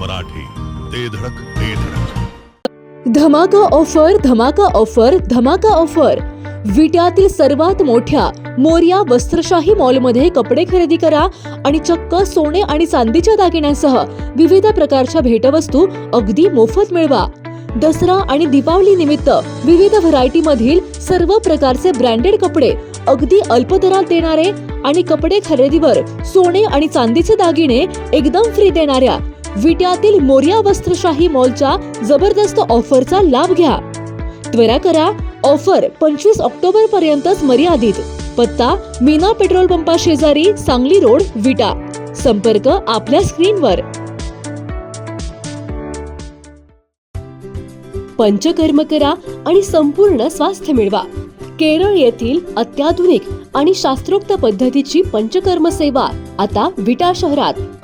मराठी. ते धडक ते धडक. धमाका ऑफर धमाका ऑफर धमाका ऑफर. विट्यातील सर्वात मोठ्या मोर्या वस्त्रशाही मॉलमध्ये कपडे खरेदी करा आणि चक्क सोने आणि चांदीच्या दागिन्यांसह विविध प्रकारच्या भेटवस्तू अगदी मोफत मिळवा. दसरा आणि दीपावली निमित्त विविध व्हरायटी मधील सर्व प्रकारचे ब्रँडेड कपडे अगदी अल्प दरात देणारे आणि कपडे खरेदीवर सोने आणि चांदीचे दागिने एकदम फ्री देणाऱ्या विट्यातील मोर्या वस्त्रशाही मॉलच्या जबरदस्त ऑफरचा लाभ घ्या. त्वरा करा ऑफर पंचवीस ऑक्टोबर पर्यंतच मर्यादित. पत्ता मीना पेट्रोल पंपा शेजारी सांगली रोड विटा. संपर्क आपल्या स्क्रीनवर. पंचकर्म करा आणि संपूर्ण स्वास्थ्य मिळवा. केरळ येथील अत्याधुनिक आणि शास्त्रोक्त पद्धतीची पंचकर्म सेवा आता विटा शहरात.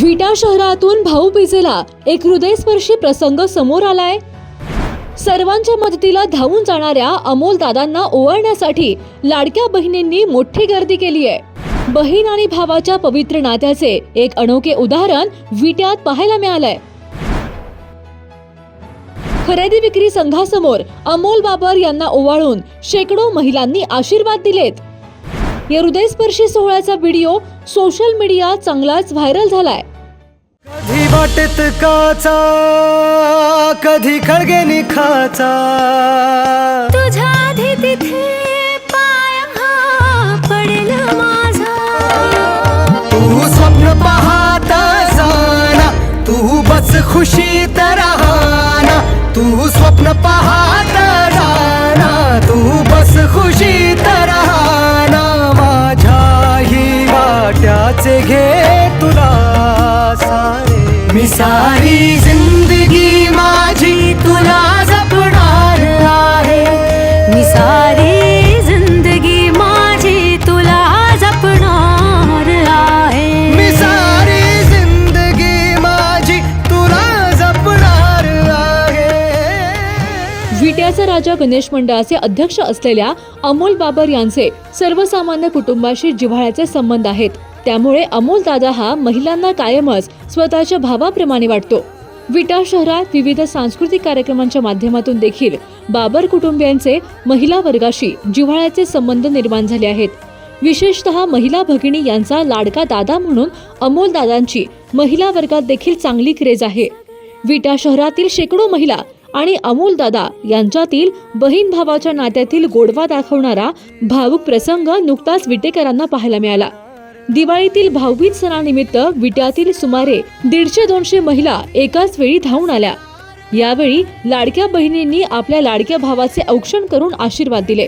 विटा शहरातून भाऊबीजेला एक हृदयस्पर्शी प्रसंग समोर आलाय. सर्वांच्या मदतीला धावून जाणाऱ्या अमोल दादांना ओवाळण्यासाठी लाडक्या बहिणींनी मोठी गर्दी केली आहे. बहीण आणि भावाच्या पवित्र नात्याचे एक अनोखे उदाहरण विट्यात पाहायला मिळालंय. खरेदी विक्री संघासमोर अमोल बाबर यांना ओवाळून शेकडो महिलांनी आशीर्वाद दिलेत. या हृदयस्पर्शी सोहळ्याचा व्हिडिओ सोशल मीडियात चांगलाच व्हायरल झालाय. कधी वाटेत काचा कधी खळगे निखाचा तुझ्या आधी तिथे पाय हा पडेल माझा. तू स्वप्न पाहत जाना तू बस खुशीत राहना. तू स्वप्न पाहत घे तुला सारे. मी सारी जिंदगी माझी तुला जपणार आहे. मी सारी जिंदगी माझी तुला जपणार आहे. मी सारी जिंदगी माझी तुला जपणार आहे. विट्याचा राजा गणेश मंडळाचे अध्यक्ष असलेल्या अमोल बाबर यांचे सर्वसामान्य कुटुंबाशी जिव्हाळ्याचे संबंध आहेत. त्यामुळे अमोल दादा हा महिलांना कायमच स्वतःच्या भावाप्रमाणे वाटतो. विटा शहरात विविध सांस्कृतिक कार्यक्रमांच्या माध्यमातून देखील बाबर कुटुंबियांचे महिला वर्गाशी जिव्हाळ्याचे संबंध निर्माण झाले आहेत. विशेषतः महिला भगिनी यांचा लाडका दादा म्हणून अमोल दादांची महिला वर्गात देखील चांगली क्रेज आहे. विटा शहरातील शेकडो महिला आणि अमोल दादा यांच्यातील बहीण भावाच्या नात्यातील गोडवा दाखवणारा भावुक प्रसंग नुकताच विटेकरांना पाहायला मिळाला. दिवाळीतील भाऊबीज सणानिमित्त विट्यातील सुमारे दीडशे दोनशे महिला एकाच वेळी धावून आल्या. यावेळी लाडक्या बहिणींनी आपल्या लाडक्या भावाचे औक्षण करून आशीर्वाद दिले.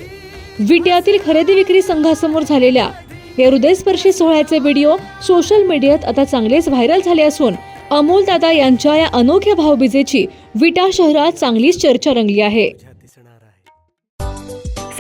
विट्यातील खरेदी विक्री संघासमोर झालेल्या या हृदयस्पर्शी सोहळ्याचे व्हिडिओ सोशल मीडियात आता चांगलेच व्हायरल झाले असून अमोल दादा यांच्या या अनोख्या भाऊबीजेची विटा शहरात चांगलीच चर्चा रंगली आहे.